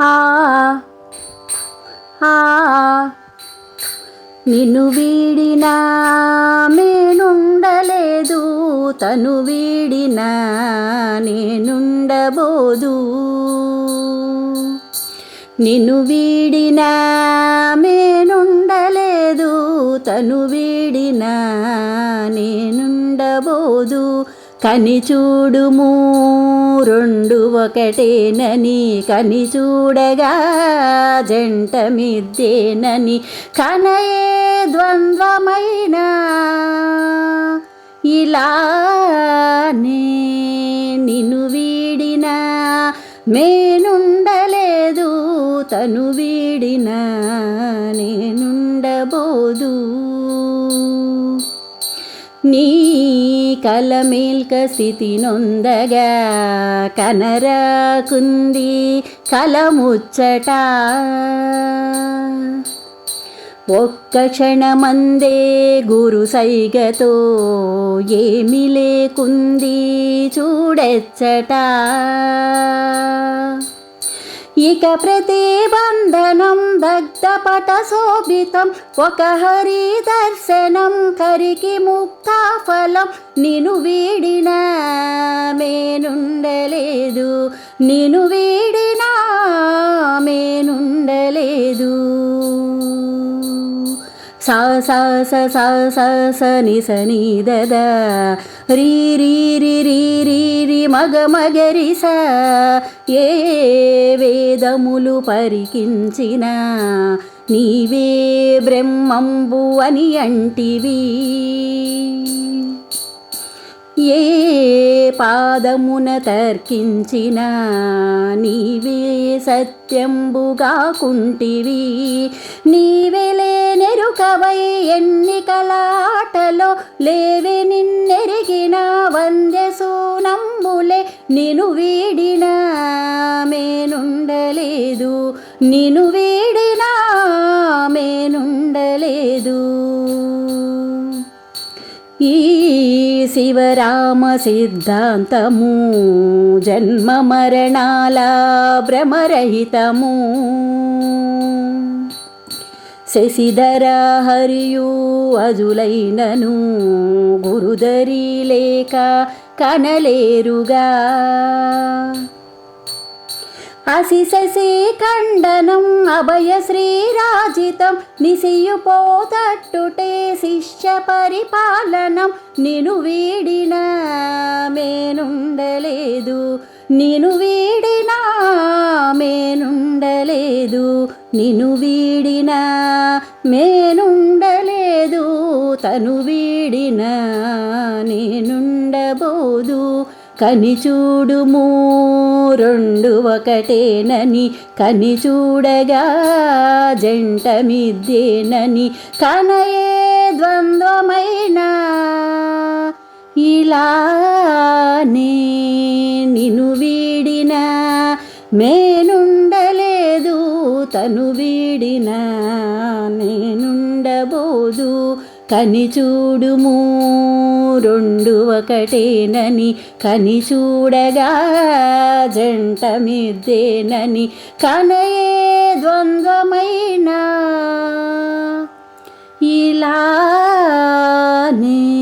ఆ నిన్ను వీడినా మేనుండలేదు తను వీడినా నేనుండబోదు. నిన్ను వీడినా మేనుండలేదు తను వీడినా నేనుండబోదు. కని చూడుము రెండు ఒకటేనని కని చూడగా జంట మిద్దేనని కనయే ద్వంద్వమైన ఇలానే నిన్ను వీడినా మేనుండలేదు తను వీడినా నేనుండబోదు. నీ కలమేల్క స్థితి నొందగా కనరాకుంది కలముచ్చట. ఒక్క క్షణమందే గురు సైగతో ఏమి లేకుంది చూడెచ్చట. ఇక ప్రతిబంధనం దగ్ధపట శోభితం. ఒక హరి దర్శనం కరికి ముక్తాఫలం నిను వీడిన మేనుండలేదు నిను వీడిన సా సా స సా స స ని స ని ద ద. రీ రీ రి రీ రీ రి మగ మగరి స. ఏ వేదములు పరికించిన నీవే బ్రహ్మంబు అని అంటివి. ఏ పాదమున తర్కించిన నీవే సత్యంబుగా కుంటివి నీవెలే నెరుకవై ఎన్నికలాటలో లేవే నిన్నెరిగిన వంద్యసూనంబులే నిను వీడిన మేనుండలేదు. నిను వీడిన మేనుండలేదు. ఈ శివరామ సిద్ధాంతము జన్మ మరణాల భ్రమరహితము. శశిధర హరియు అజులైనను గురుదరి లేక కనలేరుగా. అసిససి ఖండనం అభయ శ్రీరాజితం నిసియుపోతట్టుటే శిష్య పరిపాలనం నిను వీడిన మేనుండలేదు నిను వీడిన మేనుండలేదు నిను వీడిన మేనుండలేదు తను వీడిన కని చూడుము రెండు ఒకటేనని. కని చూడగా జంట మిద్దేనని. కనయే ద్వంద్వమైనా ఇలానే నిను వీడిన. మేనుండలేదు తను వీడిన. నేనుండబోదు కని చూడుము. రెండు ఒకటేనని కని చూడగా జంట మిద్దేనని కనయే ద్వంద్వమైనా. ఇలానే